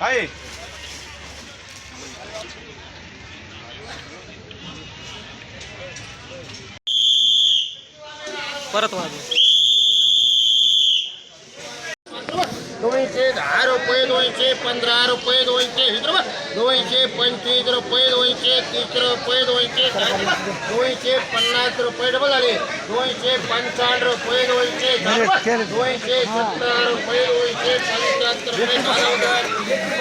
आहे. परत वाजव. दोनशे दहा रुपये दोनशे पंधरा रुपये दोनशे दोनशे पंचवीस रुपये दोनशे तीस रुपये दोनशे दोनशे पन्नास रुपये डबल झाले दोनशे पंचावन्न रुपये दोनशे दोनशे सत्तर रुपये दोनशे पंच्याहत्तर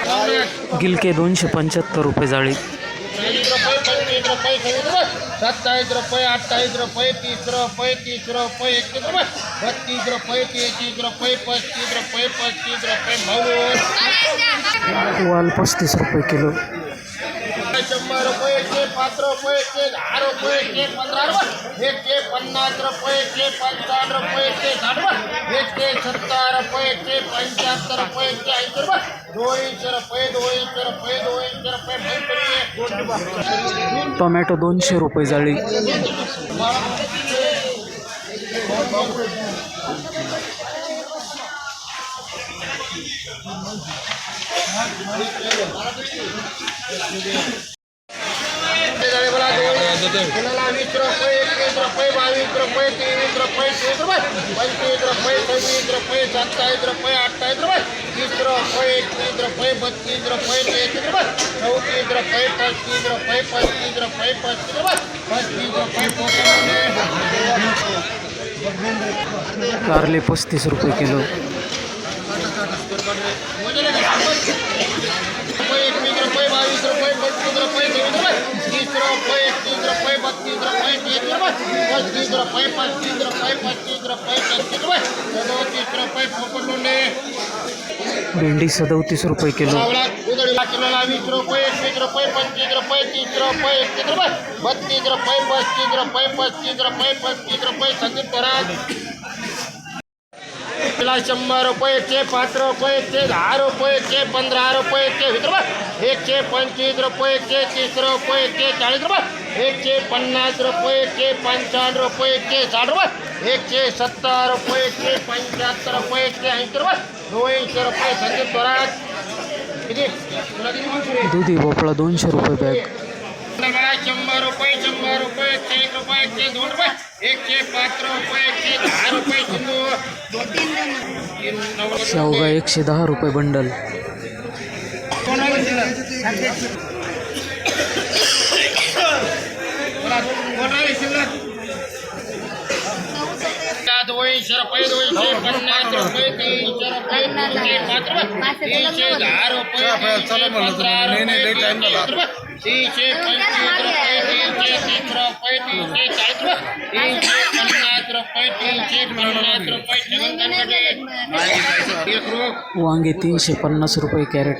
रुपये गिलके दोनशे पंच्याहत्तर रुपये जाळी चाळीस पंचवीस रुपये सव्वीस रुपये तीस रुपये तीस रुपये एकतीस रुपये बत्तीस रुपये तेहतीस रुपये पस्तीस रुपये पस्तीस रुपये भाऊ। वाल पस्तीस रुपये किलो. शंभर रुपये एकशे पाच रुपये एकशे दहा रुपये एकशे पंधरा रुपये एकशे पन्नास रुपये एकशे पंचावन्न रुपये एकशे साठ रुपये एकशे सत्तर रुपये एकशे पंच्याहत्तर रुपये एकशे ऐंशी रुपये दोनशे रुपये दोनशे रुपये दोनशे रुपये टोमॅटो दोनशे रुपये जाळी. कुणाला वीस रुपये एकवीस रुपये बावीस रुपये तेवीस रुपये तीस रुपये पंचवीस रुपये सव्वीस रुपये सत्तावीस रुपये अठ्ठावीस रुपये तीस रुपये एकवीस रुपये बत्तीस रुपये तेहतीस रुपये चौतीस रुपये पस्तीस रुपये पस्तीस रुपये पस्तीस रुपये पस्तीस रुपये पोटामध्ये कारले पस्तीस रुपये किलो. ಚಿತ್ರ ಪೈಪ್ ಹಚ್ಚಿದ್ರ ಪೈಪ್ ಹಚ್ಚಿದ್ರ ಪೈಪ್ रुपये छत्तीस रुपये सदोतीस रुपये भेंडी सदोतीस रुपये किलो पावला उदळीला किलोला वीस रुपये एकवीस रुपये पंचवीस रुपये तीस रुपये एकतीस रुपये बत्तीस रुपये पस्तीस रुपये पस्तीस रुपये पस्तीस रुपये परत तुला शंभर रुपयेचे पाच रुपयेचे दहा रुपयेचे पंधरा रुपयेचे वीस रुपये एकशे पंचवीस रुपयेचे तीस रुपयेचे चाळीस रुपये. एकशे पन्नास रुपयेचे पंचावन्न रुपयेचे साठ रुपये. एकशे सत्तर रुपयेचे पंच्याहत्तर रुपयेचे ऐंशी रुपये. दोनशे रुपये संदीप स्वराज किती? किती दुधी भोपळा दोनशे रुपये बॅग बघा शंभर रुपये शंभर रुपये एक रुपये एकशे दोन रुपये एकशे पाच रुपये एकशे दहा रुपये नव्वद शेवगा एकशे दहा रुपये बंडल. दोनशे रुपये दोनशे पन्नास तीनशे रुपये वांगे तीनशे पन्नास रुपये कॅरेट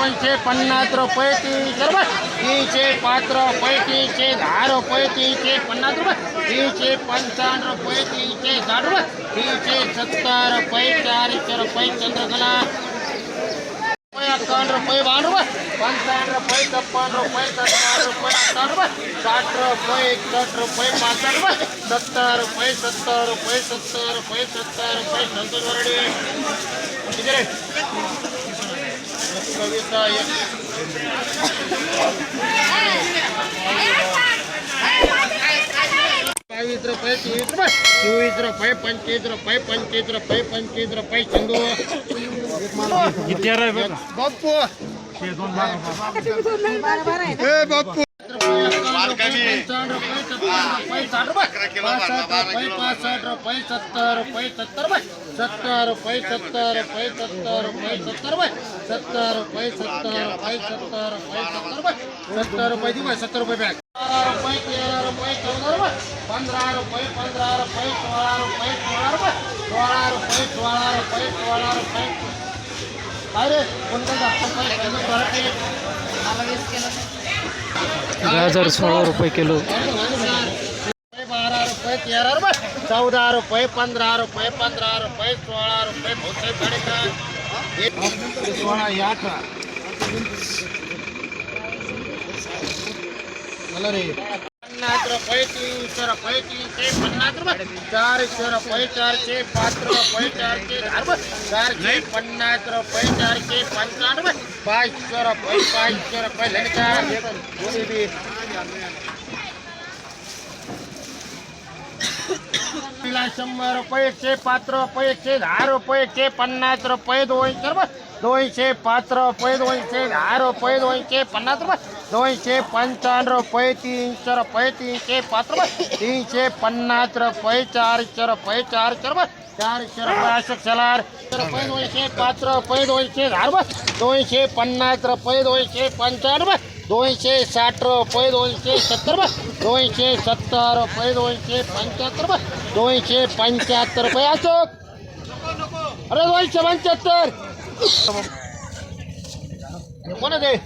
પંચાવન છે પન્નાત્ર પૈતી બરાબર? ઈ છે પાત્ર પૈતી છે ધારો પૈતી છે પન્નાત્ર. ઈ છે પંચાણું પૈતી છે ધારો. ઈ છે સત્તર પૈચાર ચર પૈ ચંદ્રકલા એકાવન રૂપિયા બાવન રૂપિયા પંચાવન રૂપિયા છપ્પન રૂપિયા સત્તર રૂપિયા અઠાવન સત્તર રૂપિયા સત્તર રૂપિયા સત્તર રૂપિયા સત્તર રૂપિયા બાવીસ રૂપિયા. ત્રેવીસ રૂપિયા ચોવીસ રૂપિયા પંચીસ રૂપિયા પંચીસ રૂપિયા પંચીસ રૂપિયા. ચંદુ બાપુ. બાપુ. રૂપિયા पासष्ट रुपये पासष्ट रुपये सत्तर रुपये सत्तर सत्तर रुपये सत्तर रुपये सत्तर रुपये सत्तर सत्तर रुपये सत्तर रुपये सत्तर सत्तर बाय सत्तर रुपये बॅग तेरा रुपये तेरा रुपये चौदा रुपये पंधरा रुपये पंधरा रुपये सोळा रुपये सोळा रुपये सोळा रुपये सोळा रुपये सोळा गाजर सोळा रुपये किलो हज़ार रुपये चौदह रुपये, पंद्रह रुपये पंद्रह रुपये, सोलह रुपये बहुत से बड़े का। मतलब रुपये, तीन सौ रुपये, तीन से पन्नास रुपये। चार सौ रुपये, चार से पाँच रुपये, चार से चार रुपये, चार से पंचानवे पाँच सौ रुपये पाँच सौ रुपये लड़का तिला शंभर रुपये, एकशे पाच रुपये, एकशे दहा रुपये, एकशे पन्नास रुपये, दोनशे पाच रुपये, दोनशे दहा रुपये, दोनशे पन्नास रुपये, दोनशे पंचावन्न रुपये, तीनशे रुपये, तीनशे पाच रुपये, तीनशे पन्नास रुपये, चारशे रुपये चारशे रुपये चारशे रुपये अशोक सलार रुपये, दोनशे पाच रुपये, दोनशे दहा रुपये, दोनशे पन्नास रुपये, दोनशे रुपये दोनशे साठ रुपये दोनशे सत्तर रुपये दोनशे सत्तर रुपये दोनशे पंच्याहत्तर रुपये दोनशे पंच्याहत्तर रुपये अशोक अरे दोनशे पंच्याहत्तर. कोण आहे ते?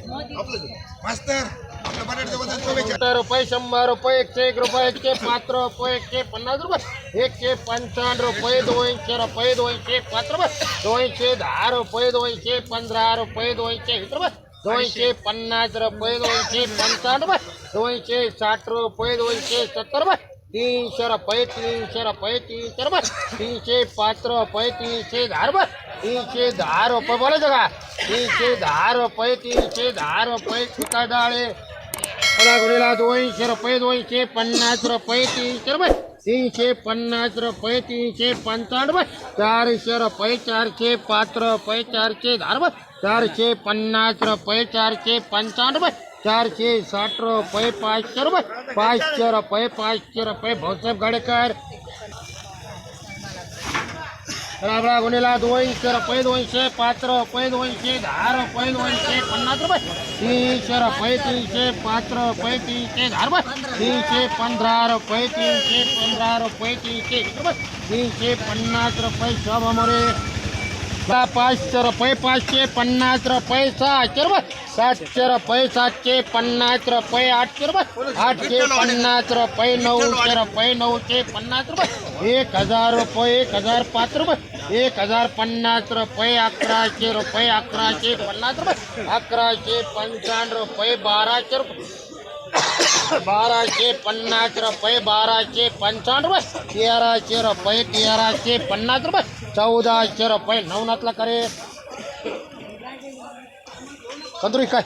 सत्तर रुपये शंभर रुपये एकशे एक रुपये एकशे पाच रुपये एकशे पन्नास रुपये. एकशे पंचावन्न रुपये दोनशे रुपये दोनशे पाच रुपये. दोनशे दहा रुपये दोनशे पंधरा रुपये दोनशे वीस रुपये. ધોઈ છે પન્નાસ રૂપિયા દોઈ છે પંચાણ ધોઈ છે સાઠ રૂપિયા દોઈ છે સત્તર ત્રીસો રૂપિયા ત્રીસો રૂપિયા ત્રીસો રૂપિયા ત્રીસે પાંચ રૂપિયા ત્રીસે ધાર ત્રીસે ધાર રૂપિયા બોલે જગા. ત્રીસે ધાર રૂપિયા ત્રીસે ધાર રૂપિયા છૂટા દાડે. પડા ગોળેલા દોઈ છે રૂપિયા દોઈ છે પન્નાસ तीनशे पन्नास रुपये तीनशे पंचाण रुपये चारशे रुपये चारशे पाच रुपये चारशे दहा रुपये चारशे पन्नास रुपये चारशे पंचाण रुपये चारशे साठ रुपये पाचशे रुपये पाचशे रुपये पाचशे रुपये भाऊसाहेब गाडेकर રાબડા ગોનેલા દોઈશ રપઈ દોઈશે પાંચ રપઈ દોઈશે ધાર રપઈ દોઈશે પન્નાસ રૂપિયા ત્રીસ રપઈ ત્રીસે પાંચ રપઈ ત્રીસે ધાર ત્રીસે પંદર રપઈ ત્રીસે પંદર રપઈ ત્રીસે ત્રીસે પન્નાસ રપઈ સબ અમારે पाचशे रुपये पाचशे पन्नास रुपये सहाशे रुपये सातशे रुपये सातशे पन्नास रुपये आठशे रुपये आठशे पन्नास रुपये नऊशे रुपये नऊशे पन्नास रुपये एक हज़ार रुपये एक हज़ार पाच रुपये एक हज़ार पन्नास रुपये, अकराशे रुपये, अकराशे पन्नास रुपये, अकराशे पंचावन्न रुपये, बाराशे रुपये, बाराशे पन्नास रुपये, बाराशे पंचावन्न रुपये, तेराशे रुपये, तेराशे पन्नास रुपये, चौदाशे रुपये. नवनाथला करे. कंदुरी काय?